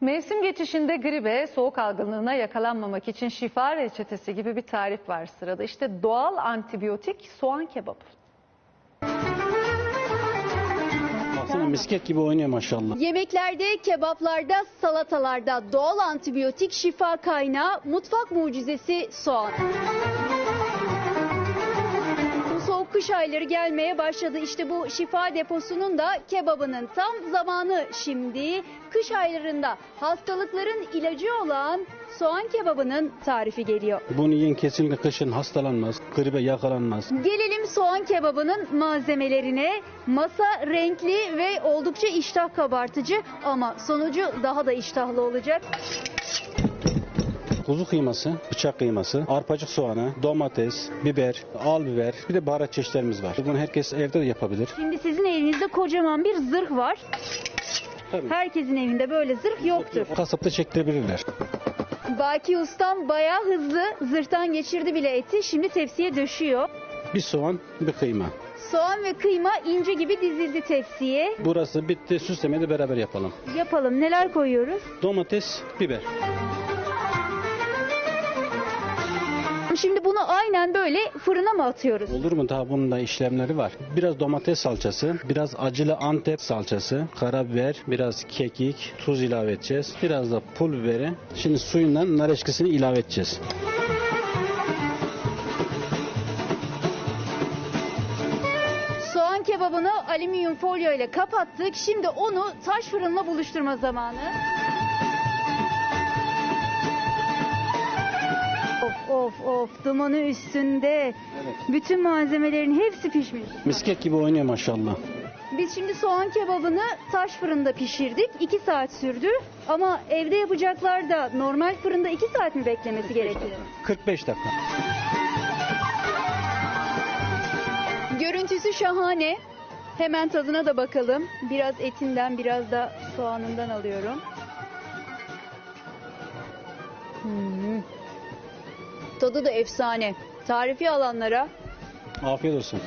Mevsim geçişinde gribe, soğuk algınlığına yakalanmamak için şifa reçetesi gibi bir tarif var sırada. İşte doğal antibiyotik soğan kebabı. Baksana misket gibi oynuyor maşallah. Yemeklerde, kebaplarda, salatalarda doğal antibiyotik şifa kaynağı, mutfak mucizesi soğan. Kış ayları gelmeye başladı. İşte bu şifa deposunun da kebabının tam zamanı şimdi. Kış aylarında hastalıkların ilacı olan soğan kebabının tarifi geliyor. Bunu yiyen kesinlikle kışın hastalanmaz, gribe yakalanmaz. Gelelim soğan kebabının malzemelerine. Masa renkli ve oldukça iştah kabartıcı ama sonucu daha da iştahlı olacak. Kuzu kıyması, bıçak kıyması, arpacık soğanı, domates, biber, al biber, bir de baharat çeşitlerimiz var. Bunu herkes evde de yapabilir. Şimdi sizin elinizde kocaman bir zırh var. Tabii. Herkesin evinde böyle zırh yoktur. Kasapta çektirebilirler. Baki ustam bayağı hızlı zırhtan geçirdi bile eti. Şimdi tepsiye döşüyor. Bir soğan, bir kıyma. Soğan ve kıyma ince gibi dizildi tepsiye. Burası bitti, süslemeyi de beraber yapalım. Yapalım. Neler koyuyoruz? Domates, biber. Şimdi bunu aynen böyle fırına mı atıyoruz? Olur mu? Daha bunun da işlemleri var. Biraz domates salçası, biraz acılı antep salçası, karabiber, biraz kekik, tuz ilave edeceğiz. Biraz da pul biberi. Şimdi suyundan nar eşkisini ilave edeceğiz. Soğan kebabını alüminyum folyo ile kapattık. Şimdi onu taş fırınla buluşturma zamanı. Of of dumanı üstünde. Bütün malzemelerin hepsi pişmiş. Misket gibi oynuyor maşallah. Biz şimdi soğan kebabını taş fırında pişirdik. 2 saat sürdü. Ama evde yapacaklar da normal fırında 2 saat mi beklemesi gerekiyor? 45 dakika. Görüntüsü şahane. Hemen tadına da bakalım. Biraz etinden biraz da soğanından alıyorum. Hmm. Tadı da efsane. Tarifi alanlara Afiyet olsun.